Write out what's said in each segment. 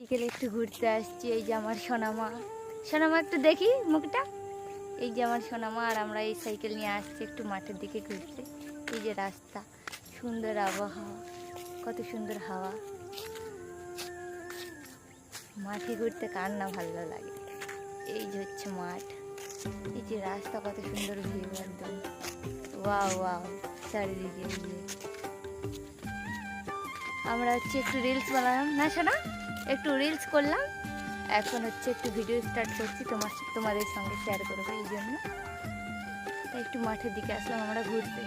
বিকেলে একটু ঘুরতে আসছি, এই যে আমার সোনামা। সোনামা, একটু দেখি মুখটা। এই যে আমার সোনামা, আর আমরা এই সাইকেল নিয়ে আসছি একটু মাঠের দিকে ঘুরতে। এই যে রাস্তা, সুন্দর আবহাওয়া, কত সুন্দর হাওয়া। মাঠে ঘুরতে কার না ভালো লাগে? এই যে হচ্ছে মাঠ। এই যে রাস্তা, কত সুন্দর ভিউ একদম। ওয়াও ওয়া চারিদিকে। আমরা হচ্ছে একটু রিলস বানালাম। না শোনা একটু রিলস করলাম। এখন হচ্ছে একটু ভিডিও স্টার্ট করছি তোমার তোমাদের সঙ্গে শেয়ার করব এই জন্য। একটু মাঠের দিকে আসলাম, আমরা ঘুরতে।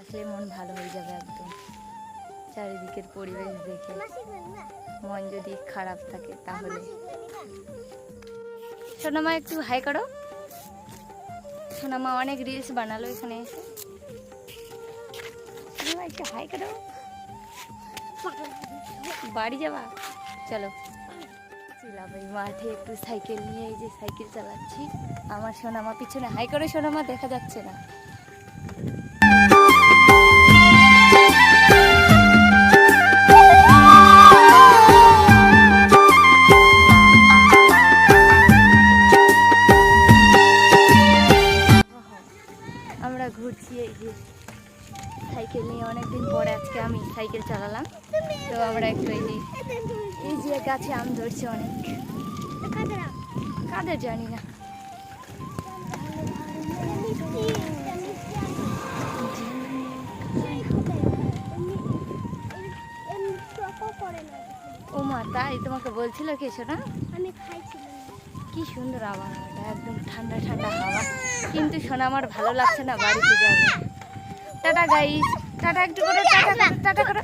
আসলে মন ভালো হয়ে যাবে একদম। চারিদিকের পরিবেশ দেখে। মন যদি খারাপ থাকে তাহলে। সোনামা, একটু হাই করো। সোনামা অনেক রিলস বানালো এখানে এসে। সোনামা, একটু হাই করো। বাড়ি যাবা? চলো। ছিলাম এই মাঠে একটু সাইকেল নিয়ে, এই যে সাইকেল চালাচ্ছি। আমার সোনামা পিছনে হাই করে, সোনামা দেখা যাচ্ছে না। ঘুরছি এই যে সাইকেল নিয়ে অনেকদিন পরে আজকে আমি সাইকেল চালালাম। তো আমরা একটু এই যে এই যে গাছে আম ধরছি অনেক। কাদের জানি না। ও মা তাই তোমাকে বলছিল কি না আমি খাইছিলাম। কি সুন্দর আবহাওয়াটা একদম ঠান্ডা ঠান্ডা হাওয়া। কিন্তু শোনা আমার ভালো লাগছে না বাড়িতে যাবে। টাটা গাই টাটা, একটু করে টাটা টাটা করে।